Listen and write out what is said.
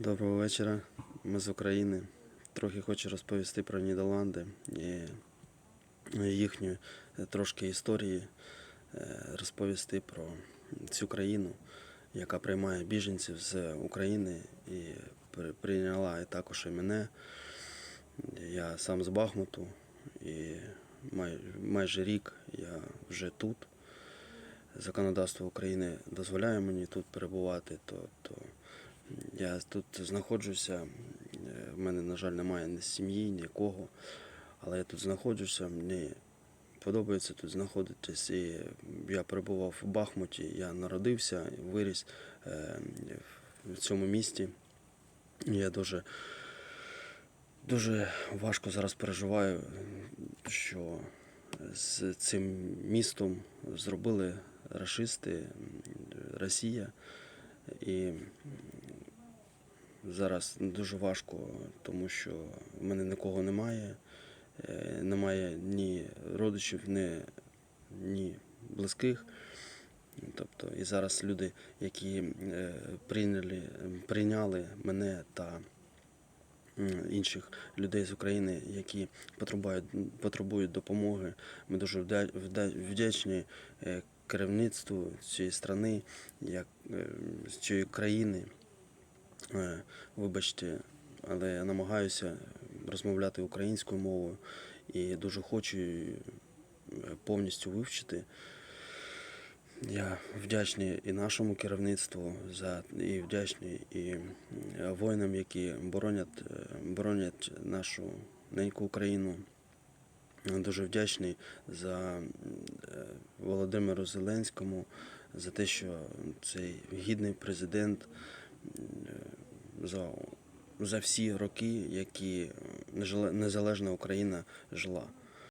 Доброго вечора. Ми з України. Трохи хочу розповісти про Нідерланди і їхню е, трошки історії, е, розповісти про цю країну, яка приймає біженців з України і прийняла і також і мене. Я сам з Бахмуту і майже рік я вже тут. Законодавство України дозволяє мені тут перебувати, то, то я тут знаходжуся. Е, В мене, на жаль, немає ні сім'ї, нікого. Але я тут знаходжуся, мені подобається тут знаходитись. І я перебував в Бахмуті, я народився, виріс е, в цьому місті. Я дуже, дуже важко зараз переживаю, що з цим містом зробили рашисти, Росія. І зараз дуже важко, тому що в мене нікого немає, е, немає ні родичів, ні, ні близьких. Тобто, і зараз люди, які е, прийняли, прийняли мене та інших людей з України, які потребують, потребують допомоги. Ми дуже вдя- вдя- вдячні е, керівництву цієї країни, як цієї країни. Е, Вибачте, але я намагаюся розмовляти українською мовою і дуже хочу е, повністю вивчити. Я вдячний і нашому керівництву за і вдячний і воїнам, які боронять, е, боронять нашу неньку Україну. Дуже вдячний за Володимиру Зеленському за те, що цей гідний президент за, за всі роки, які незалежна Україна жила.